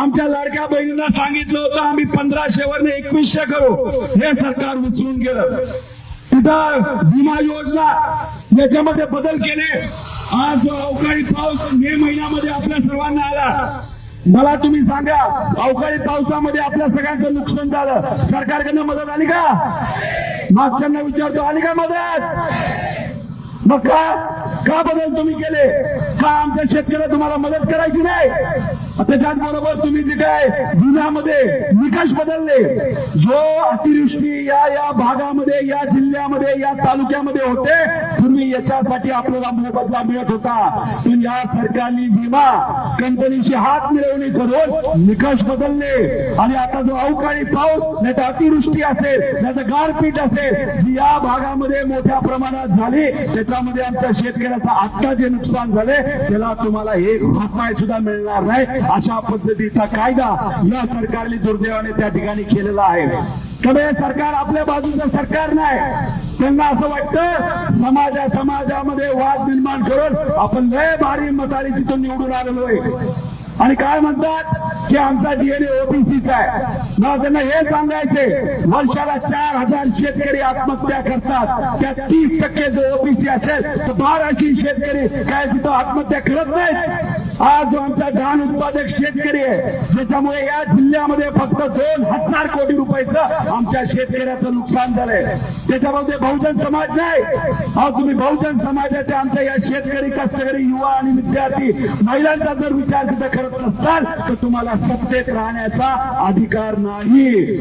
आमच्या लाडक्या बहिणींना सांगितलं होतं आम्ही पंधराशे वर एकवीसशे करू. हे सरकार उचलून गेलं. तिथं विमा योजना याच्यामध्ये बदल केले. आज जो अवकाळी पाऊस मे महिन्यामध्ये आपल्या सर्वांना आला. मला तुम्ही सांगा अवकाळी पावसामध्ये आपल्या सगळ्यांचं नुकसान झालं. सरकारकडनं मदत आली का? मागच्यांना विचारतो आली का मदत? मग का? का बदल तुम्ही केले? का आमच्या शेतकऱ्या तुम्हाला मदत करायची नाही? त्याच्याच बरोबर तुम्ही जे काय जिल्ह्यामध्ये निकष बदलले जो अतिवृष्टी या या भागामध्ये या जिल्ह्यामध्ये या तालुक्यामध्ये होते पूर्वी याच्यासाठी आपल्याला मोबदला मिळत होता. पण या सरकारने विमा कंपनीशी हात मिळवणी करून निकष बदलले. आणि आता जो अवकाळी पाऊस नाही तर अतिवृष्टी असेल नाही तर गारपीट असेल जी या भागामध्ये मोठ्या प्रमाणात झाली त्याच्या त्याच्यामध्ये आमच्या शेतकऱ्याचं आत्ता जे नुकसान झाले त्याला तुम्हाला एक रुपये सुद्धा मिळणार नाही. अशा पद्धतीचा कायदा या सरकारने दुर्दैवाने त्या ठिकाणी केलेला आहे. हे सरकार आपल्या बाजूचं सरकार नाही. त्यांना असं वाटतं समाजा समाजामध्ये वाद निर्माण करून आपण लय भारी मताळी तिथून निवडून आलेलो आहे. आणि काय म्हणतात? की आमचा डीएनए ओबीसीचा आहे. मला त्यांना हे सांगायचे वर्षाला चार हजार शेतकरी आत्महत्या करतात. त्या तीस टक्के जो ओबीसी असेल तर बाराशे शेतकरी काय तिथं आत्महत्या करत नाहीत. आज जो आमचा धान उत्पादक शेतकरी आहे ज्याच्यामुळे या जिल्ह्यामध्ये फक्त दोन हजार कोटी रुपयाचं आमच्या शेतकऱ्याचं नुकसान झालंय. त्याच्यामध्ये बहुजन समाज नाही. अहो तुम्ही बहुजन समाजाच्या आमच्या या शेतकरी कष्टकरी युवा आणि विद्यार्थी महिलांचा जर विचार तिथं करत नसाल तर तुम्हाला सत्तेत राहण्याचा अधिकार नाही.